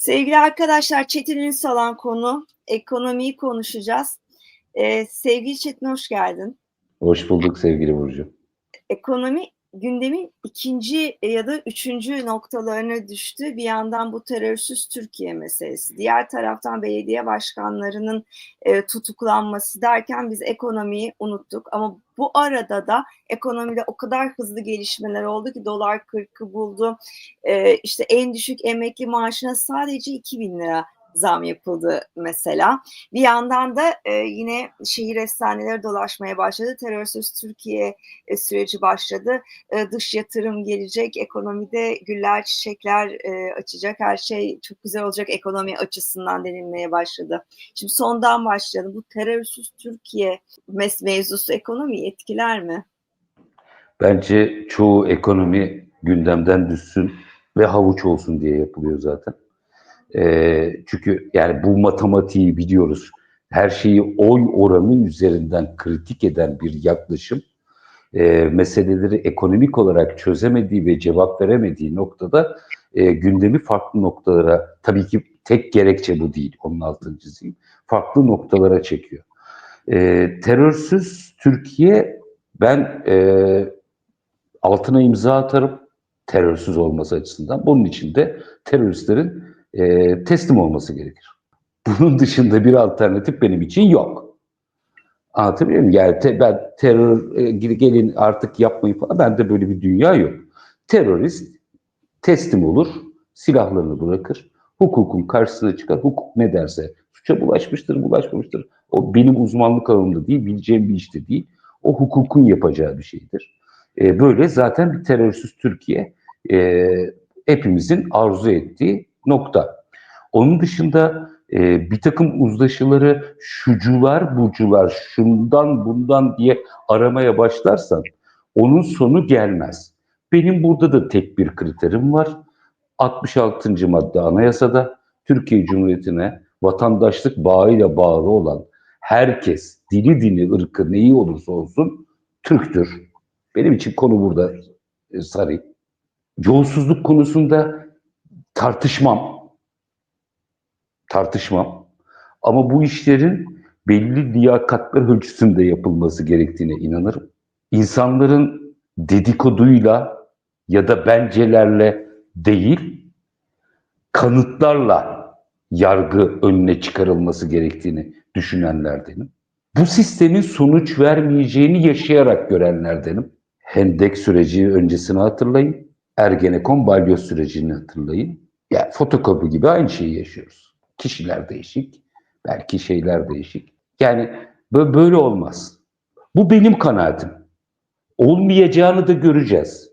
Sevgili arkadaşlar, Çetin Ünsal'an konu ekonomiyi konuşacağız. Ee, sevgili Çetin hoş geldin. Hoş bulduk sevgili Burcu. Ekonomi gündemin ikinci ya da üçüncü noktalarına düştü. Bir yandan bu terörsüz Türkiye meselesi. Diğer taraftan belediye başkanlarının e, tutuklanması derken biz ekonomiyi unuttuk. Ama bu arada da ekonomide o kadar hızlı gelişmeler oldu ki dolar 40'ı buldu. E, işte en düşük emekli maaşına sadece 2000 lira zam yapıldı mesela. Bir yandan da e, yine şehir efsaneleri dolaşmaya başladı. Terörsüz Türkiye e, süreci başladı. E, dış yatırım gelecek, ekonomide güller, çiçekler e, açacak. Her şey çok güzel olacak ekonomi açısından denilmeye başladı. Şimdi sondan başlayalım. Bu terörsüz Türkiye mes mevzusu ekonomiyi etkiler mi? Bence çoğu ekonomi gündemden düşsün ve havuç olsun diye yapılıyor zaten. E, çünkü yani bu matematiği biliyoruz. Her şeyi oy oranı üzerinden kritik eden bir yaklaşım e, meseleleri ekonomik olarak çözemediği ve cevap veremediği noktada e, gündemi farklı noktalara tabii ki tek gerekçe bu değil onun altını çizeyim. Farklı noktalara çekiyor. E, terörsüz Türkiye ben e, altına imza atarım terörsüz olması açısından. Bunun için de teröristlerin e, teslim olması gerekir. Bunun dışında bir alternatif benim için yok. Anlatabiliyor muyum? Yani te, ben terör e, gelin artık yapmayın falan. Bende böyle bir dünya yok. Terörist teslim olur, silahlarını bırakır, hukukun karşısına çıkar. Hukuk ne derse suça bulaşmıştır, bulaşmamıştır. O benim uzmanlık alanımda değil, bileceğim bir işte değil. O hukukun yapacağı bir şeydir. E, böyle zaten bir terörsüz Türkiye e, hepimizin arzu ettiği nokta. Onun dışında e, bir takım uzlaşıları şucular, bucular, şundan bundan diye aramaya başlarsan onun sonu gelmez. Benim burada da tek bir kriterim var. 66. madde anayasada Türkiye Cumhuriyeti'ne vatandaşlık bağıyla bağlı olan herkes, dili dini, ırkı neyi olursa olsun Türktür. Benim için konu burada e, sarı. Yolsuzluk konusunda tartışmam. Tartışmam. Ama bu işlerin belli liyakatlar ölçüsünde yapılması gerektiğine inanırım. İnsanların dedikoduyla ya da bencelerle değil, kanıtlarla yargı önüne çıkarılması gerektiğini düşünenlerdenim. Bu sistemin sonuç vermeyeceğini yaşayarak görenlerdenim. Hendek süreci öncesini hatırlayın. Ergenekon balyoz sürecini hatırlayın. Yani fotokopi gibi aynı şeyi yaşıyoruz. Kişiler değişik, belki şeyler değişik. Yani böyle olmaz. Bu benim kanaatim. Olmayacağını da göreceğiz.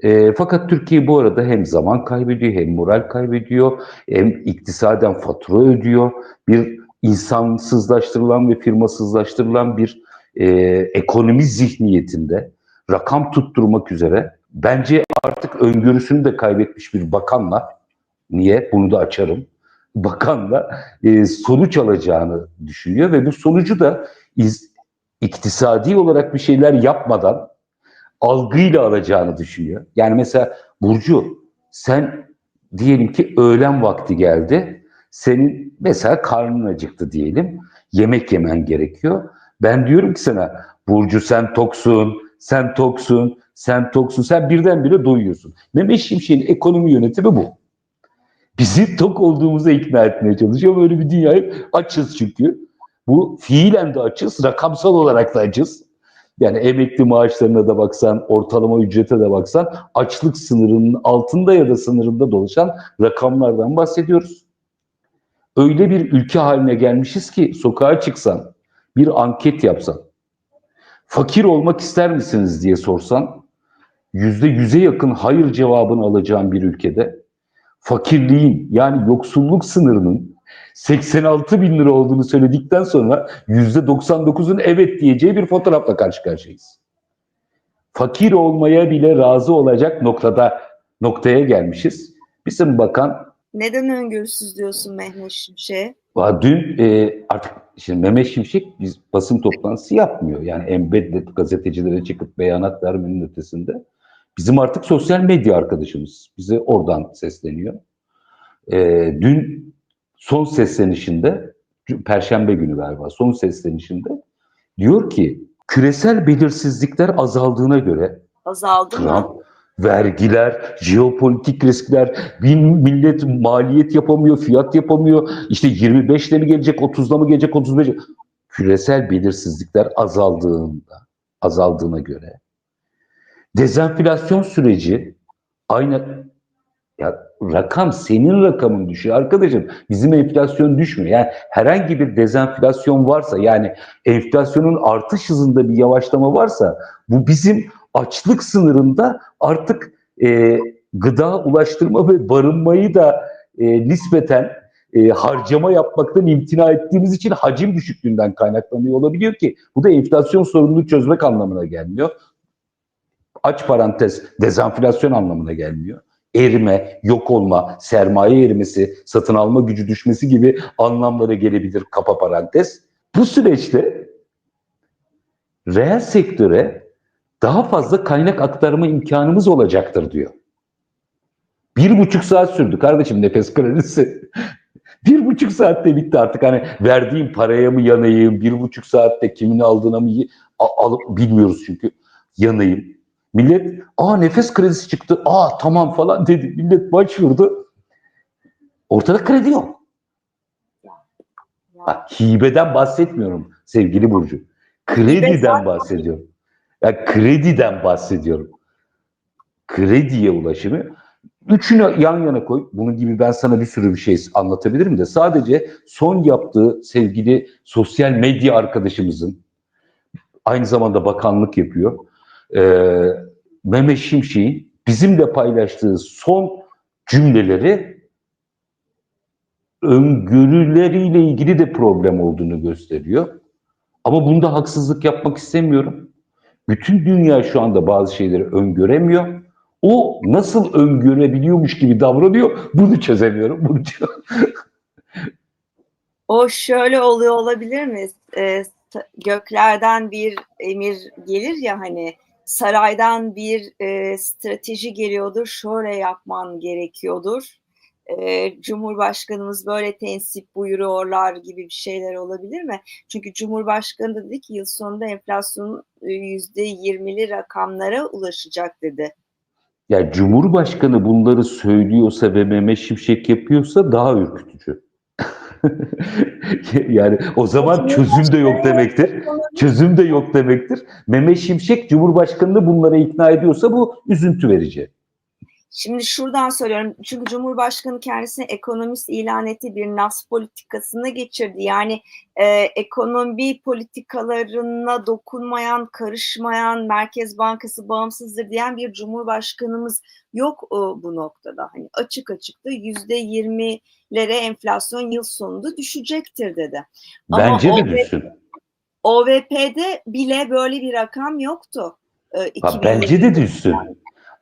E, fakat Türkiye bu arada hem zaman kaybediyor, hem moral kaybediyor, hem iktisaden fatura ödüyor. Bir insansızlaştırılan ve firmasızlaştırılan bir e, ekonomi zihniyetinde rakam tutturmak üzere bence artık öngörüsünü de kaybetmiş bir bakanla niye bunu da açarım bakanla e, sonuç alacağını düşünüyor ve bu sonucu da iz, iktisadi olarak bir şeyler yapmadan algıyla alacağını düşünüyor. Yani mesela Burcu sen diyelim ki öğlen vakti geldi. Senin mesela karnın acıktı diyelim. Yemek yemen gerekiyor. Ben diyorum ki sana Burcu sen toksun, sen toksun, sen toksun. Sen birdenbire doyuyorsun. Mehmet Şimşek'in ekonomi yönetimi bu. Bizi tok olduğumuza ikna etmeye çalışıyor. Böyle bir dünyayı açız çünkü. Bu fiilen de açız, rakamsal olarak da açız. Yani emekli maaşlarına da baksan, ortalama ücrete de baksan açlık sınırının altında ya da sınırında dolaşan rakamlardan bahsediyoruz. Öyle bir ülke haline gelmişiz ki sokağa çıksan, bir anket yapsan, fakir olmak ister misiniz diye sorsan, yüzde yüze yakın hayır cevabını alacağın bir ülkede fakirliğin yani yoksulluk sınırının 86 bin lira olduğunu söyledikten sonra %99'un evet diyeceği bir fotoğrafla karşı karşıyayız. Fakir olmaya bile razı olacak noktada noktaya gelmişiz. Bizim bakan neden öngörüsüz diyorsun Mehmet Şimşek'e? Dün e, artık şimdi Mehmet Şimşek biz basın toplantısı yapmıyor. Yani embedded gazetecilere çıkıp beyanat vermenin ötesinde. Bizim artık sosyal medya arkadaşımız. Bize oradan sesleniyor. e, dün son seslenişinde, Perşembe günü galiba son seslenişinde diyor ki küresel belirsizlikler azaldığına göre Azaldı mı? Vergiler, jeopolitik riskler, bin millet maliyet yapamıyor, fiyat yapamıyor. İşte 25'le mi gelecek, 30'da mı gelecek, 35 Küresel belirsizlikler azaldığında, azaldığına göre dezenflasyon süreci aynı ya rakam senin rakamın düşüyor arkadaşım. Bizim enflasyon düşmüyor. Yani herhangi bir dezenflasyon varsa yani enflasyonun artış hızında bir yavaşlama varsa bu bizim açlık sınırında artık e, gıda ulaştırma ve barınmayı da e, nispeten e, harcama yapmaktan imtina ettiğimiz için hacim düşüklüğünden kaynaklanıyor olabiliyor ki bu da enflasyon sorununu çözmek anlamına gelmiyor. Aç parantez dezenflasyon anlamına gelmiyor. Erime, yok olma, sermaye erimesi, satın alma gücü düşmesi gibi anlamlara gelebilir kapa parantez. Bu süreçte reel sektöre daha fazla kaynak aktarma imkanımız olacaktır diyor. Bir buçuk saat sürdü kardeşim nefes kredisi. bir buçuk saatte bitti artık hani verdiğim paraya mı yanayım, bir buçuk saatte kimin aldığına mı alıp bilmiyoruz çünkü yanayım. Millet aa nefes kredisi çıktı, aa tamam falan dedi. Millet başvurdu. Ortada kredi yok. Bak hibeden bahsetmiyorum sevgili Burcu. Krediden bahsediyorum. Ya krediden bahsediyorum. Krediye ulaşımı. Üçünü yan yana koy. Bunun gibi ben sana bir sürü bir şey anlatabilirim de sadece son yaptığı sevgili sosyal medya arkadaşımızın aynı zamanda bakanlık yapıyor. Ee, Mehmet Şimşek'in bizimle paylaştığı son cümleleri öngörüleriyle ilgili de problem olduğunu gösteriyor. Ama bunda haksızlık yapmak istemiyorum. Bütün dünya şu anda bazı şeyleri öngöremiyor. O nasıl öngörebiliyormuş gibi davranıyor bunu çözemiyorum. Bunu O şöyle oluyor olabilir mi? Ee, göklerden bir emir gelir ya hani saraydan bir e, strateji geliyordur, şöyle yapman gerekiyordur. Ee, Cumhurbaşkanımız böyle tensip buyuruyorlar gibi bir şeyler olabilir mi? Çünkü Cumhurbaşkanı da dedi ki yıl sonunda enflasyonun e, yüzde yirmili rakamlara ulaşacak dedi. Ya Cumhurbaşkanı bunları söylüyorsa ve Mehmet Şimşek yapıyorsa daha ürkütücü. yani o zaman çözüm de yok demektir. Çözüm de yok demektir. Mehmet Şimşek Cumhurbaşkanını bunlara ikna ediyorsa bu üzüntü verici. Şimdi şuradan söylüyorum. Çünkü Cumhurbaşkanı kendisini ekonomist ilan etti. Bir nas politikasına geçirdi. Yani e, ekonomi politikalarına dokunmayan, karışmayan, Merkez Bankası bağımsızdır diyen bir Cumhurbaşkanımız yok e, bu noktada. Hani açık açık da yüzde yirmilere enflasyon yıl sonunda düşecektir dedi. Ama Bence o de ve- düşsün. OVP'de bile böyle bir rakam yoktu. E, Ha, 2020 bence de düşsün.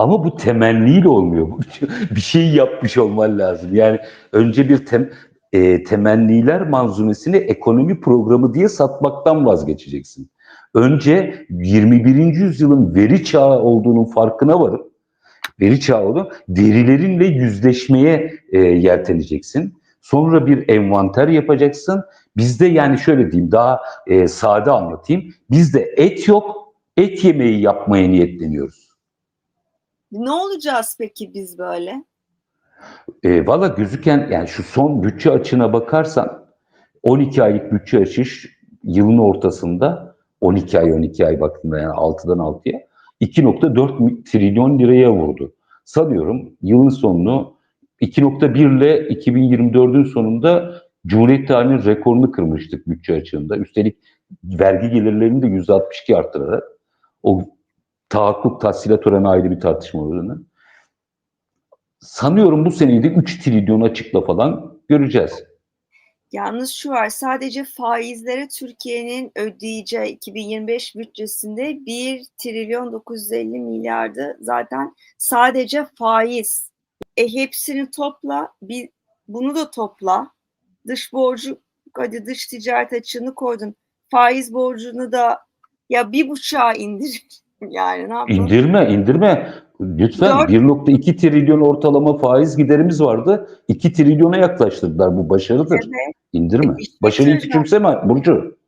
Ama bu temenniyle olmuyor. bir şey yapmış olman lazım. Yani önce bir tem, e, temenniler manzumesini ekonomi programı diye satmaktan vazgeçeceksin. Önce 21. yüzyılın veri çağı olduğunun farkına varıp veri çağı olduğu verilerinle yüzleşmeye e, yelteneceksin. Sonra bir envanter yapacaksın. Bizde yani şöyle diyeyim daha e, sade anlatayım. Bizde et yok, et yemeği yapmaya niyetleniyoruz. Ne olacağız peki biz böyle? E, Valla gözüken yani şu son bütçe açığına bakarsan 12 aylık bütçe açış yılın ortasında 12 ay 12 ay baktığında yani 6'dan 6'ya 2.4 trilyon liraya vurdu. Sanıyorum yılın sonunu 2.1 ile 2024'ün sonunda Cumhuriyet tarihinin rekorunu kırmıştık bütçe açığında. Üstelik vergi gelirlerini de %62 arttırarak o tahakkuk tahsilat oranı ayrı bir tartışma oranı. Sanıyorum bu seneyi de 3 trilyon açıkla falan göreceğiz. Yalnız şu var sadece faizlere Türkiye'nin ödeyeceği 2025 bütçesinde 1 trilyon 950 milyardı zaten sadece faiz. E hepsini topla bir bunu da topla. Dış borcu hadi dış ticaret açığını koydun. Faiz borcunu da ya bir buçuğa indir. Yani ne yapalım? İndirme, indirme. Lütfen Dört- 1.2 trilyon ortalama faiz giderimiz vardı. 2 trilyona yaklaştırdılar. Bu başarıdır. Evet. İndirme. İşte Başarıyı küçümseme Burcu.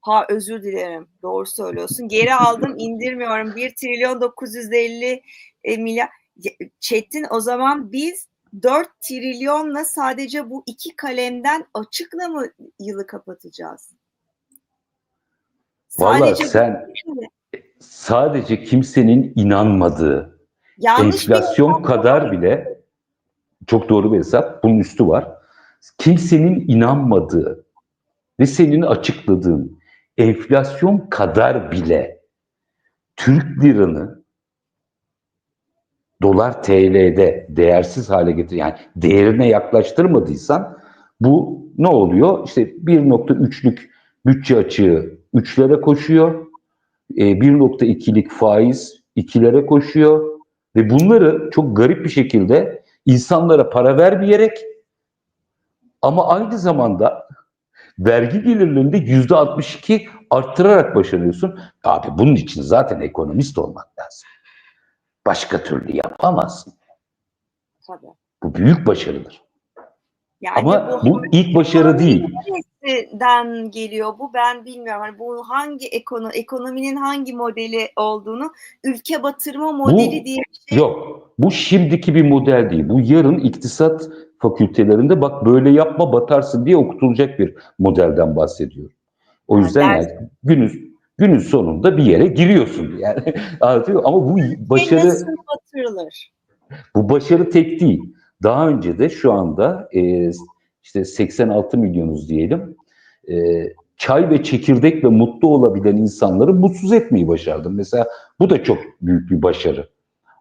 Ha özür dilerim. Doğru söylüyorsun. Geri aldım indirmiyorum. 1 trilyon 950 e, milyar. Ya, Çetin o zaman biz 4 trilyonla sadece bu iki kalemden açıkla mı yılı kapatacağız? Bu sen mi? Sadece kimsenin inanmadığı Yanlış enflasyon kadar bile çok doğru bir hesap. Bunun üstü var. Kimsenin inanmadığı ve senin açıkladığın enflasyon kadar bile Türk liranı dolar TL'de değersiz hale getir yani değerine yaklaştırmadıysan bu ne oluyor? İşte 1.3'lük bütçe açığı 3'lere koşuyor. E, 1.2'lik faiz 2'lere koşuyor ve bunları çok garip bir şekilde insanlara para vermeyerek ama aynı zamanda vergi gelirlerinde yüzde 62 arttırarak başarıyorsun. Abi bunun için zaten ekonomist olmak lazım. Başka türlü yapamazsın. Tabii. Bu büyük başarıdır. Yani Ama bu ilk başarı değil. Neresinden geliyor bu ben bilmiyorum. Hani bu hangi ekonomi ekonominin hangi modeli olduğunu ülke batırma modeli Bu- diye bir şey Yok. Bu şimdiki bir model değil. Bu yarın iktisat fakültelerinde bak böyle yapma batarsın diye okutulacak bir modelden bahsediyor. O yüzden ders- yani günün günün sonunda bir yere giriyorsun yani. Anlatıyor ama bu başarı bu başarı tek değil. Daha önce de şu anda e, işte 86 milyonuz diyelim. E, çay ve çekirdekle mutlu olabilen insanları mutsuz etmeyi başardım. Mesela bu da çok büyük bir başarı.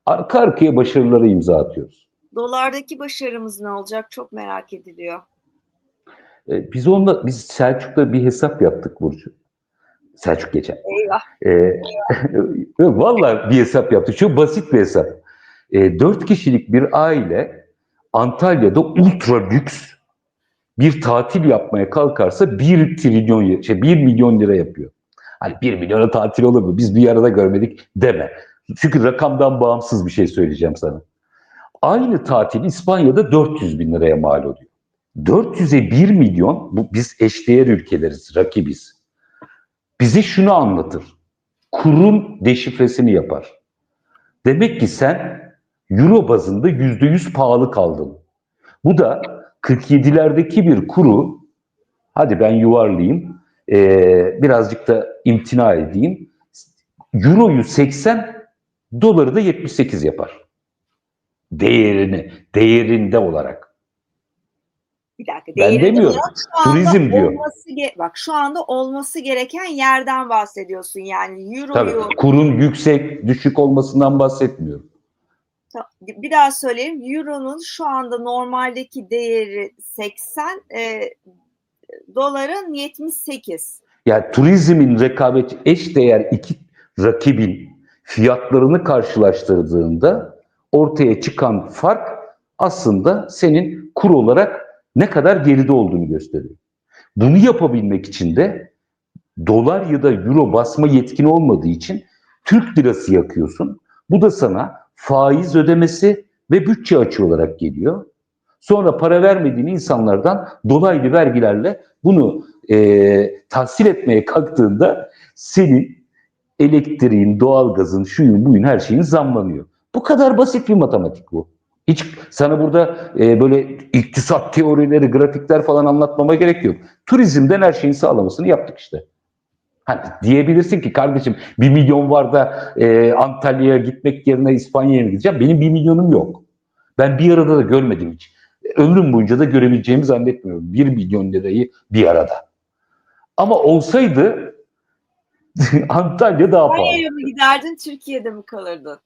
Arka arkaya başarılara imza atıyoruz. Dolardaki başarımız ne olacak çok merak ediliyor. E, biz onunla, biz Selçuk'la bir hesap yaptık Burcu. Selçuk geçen. Eyvah. E, Vallahi bir hesap yaptık. Çok basit bir hesap. E, dört kişilik bir aile Antalya'da ultra lüks bir tatil yapmaya kalkarsa 1 trilyon, şey 1 milyon lira yapıyor. Hani 1 milyona tatil olur mu? Biz bir arada görmedik deme. Çünkü rakamdan bağımsız bir şey söyleyeceğim sana. Aynı tatil İspanya'da 400 bin liraya mal oluyor. 400'e 1 milyon, bu biz eşdeğer ülkeleriz, rakibiz. Bize şunu anlatır. Kurun deşifresini yapar. Demek ki sen euro bazında %100 pahalı kaldın. Bu da 47'lerdeki bir kuru, hadi ben yuvarlayayım, ee, birazcık da imtina edeyim. Euroyu 80, doları da 78 yapar. Değerini, değerinde olarak. Bir dakika. Ben demiyorum. şu Turizm diyor. olması bak şu anda olması gereken yerden bahsediyorsun. Yani euroyu Tabii kurun yüksek, düşük olmasından bahsetmiyorum. Bir daha söyleyeyim. Euro'nun şu anda normaldeki değeri 80, e, doların 78. Yani turizmin rekabet eş değer iki rakibin fiyatlarını karşılaştırdığında ortaya çıkan fark aslında senin kur olarak ne kadar geride olduğunu gösteriyor. Bunu yapabilmek için de dolar ya da euro basma yetkin olmadığı için Türk lirası yakıyorsun. Bu da sana faiz ödemesi ve bütçe açığı olarak geliyor. Sonra para vermediğin insanlardan dolaylı vergilerle bunu e, tahsil etmeye kalktığında senin elektriğin, doğalgazın, şuyun, buyun her şeyin zamlanıyor. Bu kadar basit bir matematik bu. Hiç sana burada e, böyle iktisat teorileri, grafikler falan anlatmama gerek yok. Turizmden her şeyin sağlamasını yaptık işte. Hani diyebilirsin ki kardeşim bir milyon var da e, Antalya'ya gitmek yerine İspanya'ya mı gideceğim? Benim bir milyonum yok. Ben bir arada da görmedim hiç. Ömrüm boyunca da görebileceğimi zannetmiyorum. Bir milyon lirayı bir arada. Ama olsaydı Antalya daha pahalı. İspanya'ya mı giderdin, Türkiye'de mi kalırdın?